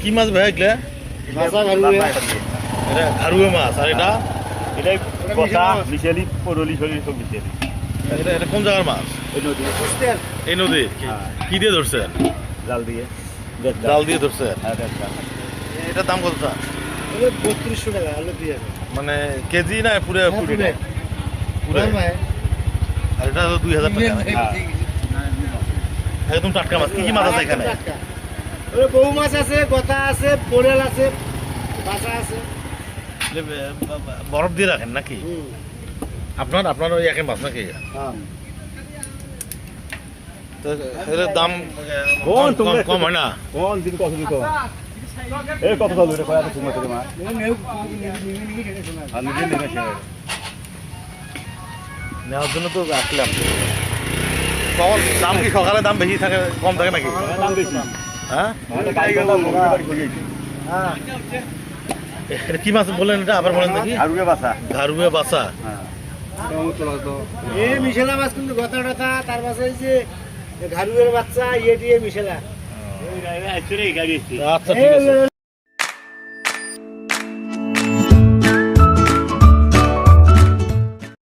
কি মাছ ভাই এগুলা? এটা ঘারুয়ে মাছ আর এটা? এটাই কথা মিশালি পরলি শরীর সব মিশালি এটা এটা কোন জায়গার মাছ? এই নদী। কি- হ্যাঁ। দিয়ে ধরছেন জাল দিয়ে। জাল। দিয়ে ধরছেন হ্যাঁ এটার দাম কতটা বত্রিশশো টাকা হাজার মানে কেজি না পুরো হ্যাঁ, পুরো? পুরে। আর এটা দুই হাজার টাকা? একদম টাটকা মাছ। কি কি মাছ আছে এখানে? বউ মাছ আছে গতা আছে পোড়েল আছে বাসা আছে। বরফ দিয়ে রাখেন নাকি? আপনার আপনার ওই একের মাছ নাকি? হ্যাঁ। তো এর দাম এ, কম- হয় না? কোন দিন কত দিন এই কত চালু রে কয় তুমি তোমার? আর নিজে নিয়ে এসে নেওয়ার জন্য তো আসলাম দাম কি সকালে দাম বেশি থাকে কম থাকে নাকি? দাম বেশি। হ্যাঁ? কি মাছ বললেন এটা? আবার বলেন দেখি। ঘারুয়ে বাসা ঘারুয়ে বাসা এই মিশেলা মাছ কিন্তু গতা টতা তার পাশে এই যে ঘারুয়ের বাচ্চা ইয়ে দিয়ে মিশেলা। আচ্ছা ঠিক আছে।